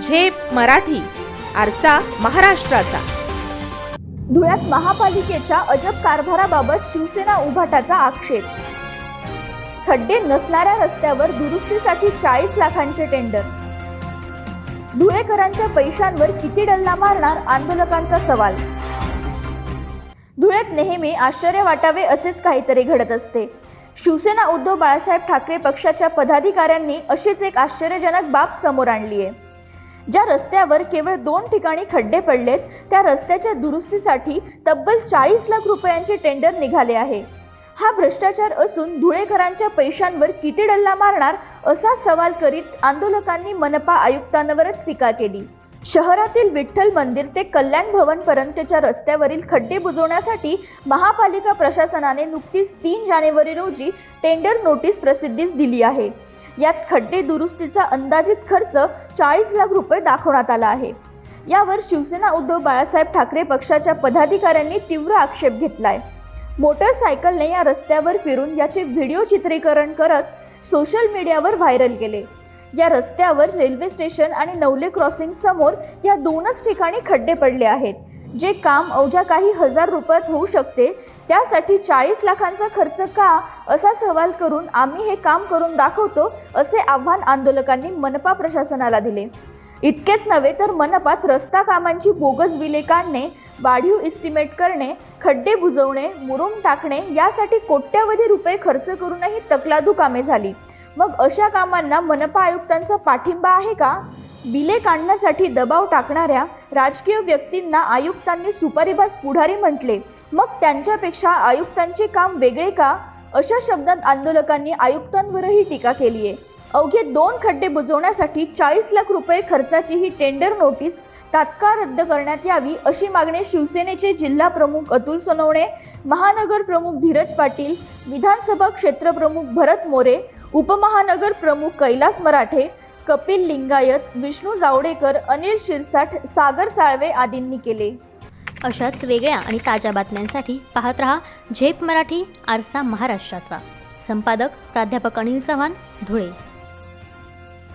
झेप मराठी आरसा महाराष्ट्राचा. धुळ्यात महापालिकेच्या अजब कारभाराबाबत शिवसेना उभाटाचा आक्षेप. खड्डे नसणाऱ्या रस्त्यावर दुरुस्तीसाठी चाळीस लाखांचे टेंडर. धुळेकरांच्या पैशांवर किती डल्ला मारणार आंदोलकांचा सवाल. धुळ्यात नेहमी आश्चर्य वाटावे असेच काहीतरी घडत असते. शिवसेना उद्धव बाळासाहेब ठाकरे पक्षाच्या पदाधिकाऱ्यांनी अशीच एक आश्चर्यजनक बाब समोर आणली आहे ज्या रस्त्यावर केवळ दोन ठिकाणी खड्डे पडलेत त्या रस्त्याच्या दुरुस्तीसाठी तब्बल चाळीस लाख रुपयांचे टेंडर निघाले आहे. हा भ्रष्टाचार असून धुळेकरांच्या पैशांवर किती डल्ला मारणार असा सवाल करीत आंदोलकांनी मनपा आयुक्तांवरच टीका केली. शहरातील विठ्ठल मंदिर ते कल्याण भवनपर्यंतच्या रस्त्यावरील खड्डे बुजवण्यासाठी महापालिका प्रशासनाने नुकतीच तीन जानेवारी रोजी टेंडर नोटीस प्रसिद्धीस दिली आहे. यात खड्डे दुरुस्तीचा अंदाजित खर्च चाळीस लाख रुपये दाखवण्यात आला आहे. यावर शिवसेना उद्धव बाळासाहेब ठाकरे पक्षाच्या पदाधिकाऱ्यांनी तीव्र आक्षेप घेतलाय. मोटरसायकलने या रस्त्यावर फिरून याचे व्हिडिओ चित्रीकरण करत सोशल मीडियावर व्हायरल केले. या रस्त्यावर रेल्वे स्टेशन आणि नवले क्रॉसिंग समोर या दोनच ठिकाणी खड्डे पडले आहेत. जे काम अवघ्या काही हजार रुपयात होऊ शकते त्यासाठी चाळीस लाखांचा खर्च का? असा सवाल करून आम्ही हे काम करून दाखवतो असे आव्हान आंदोलकांनी मनपा प्रशासनाला दिले. इतकेच नव्हे तर मनपात रस्ता कामांची बोगस बिले काढणे वाढीव इस्टिमेट करणे खड्डे बुजवणे मुरुम टाकणे यासाठी कोट्यवधी रुपये खर्च करूनही तकलादू कामे झाली. मग अशा कामांना मनपा आयुक्तांचा पाठिंबा आहे का? बिले काढण्यासाठी दबाव टाकणाऱ्या राजकीय व्यक्तींना आयुक्तांनी सुपारीबाज पुढारी म्हटले. मग त्यांच्यापेक्षा आयुक्तांचे काम वेगळे का? अशा शब्दात आंदोलकांनी आयुक्तांवरही टीका केली आहे अवघे दोन खड्डे बुजवण्यासाठी चाळीस लाख रुपये खर्चाची ही टेंडर नोटीस तात्काळ रद्द करण्यात यावी अशी मागणी शिवसेनेचे जिल्हा प्रमुख अतुल सोनवणे महानगर प्रमुख धीरज पाटील विधानसभा क्षेत्रप्रमुख भरत मोरे उपमहानगर प्रमुख कैलास मराठे कपिल लिंगायत विष्णू जावडेकर अनिल शिरसाठ सागर साळवे आदींनी केले. अशाच वेगळ्या आणि ताज्या बातम्यांसाठी पाहत रहा झेप मराठी आरसा महाराष्ट्राचा. संपादक प्राध्यापक अनिल चव्हाण धुळे.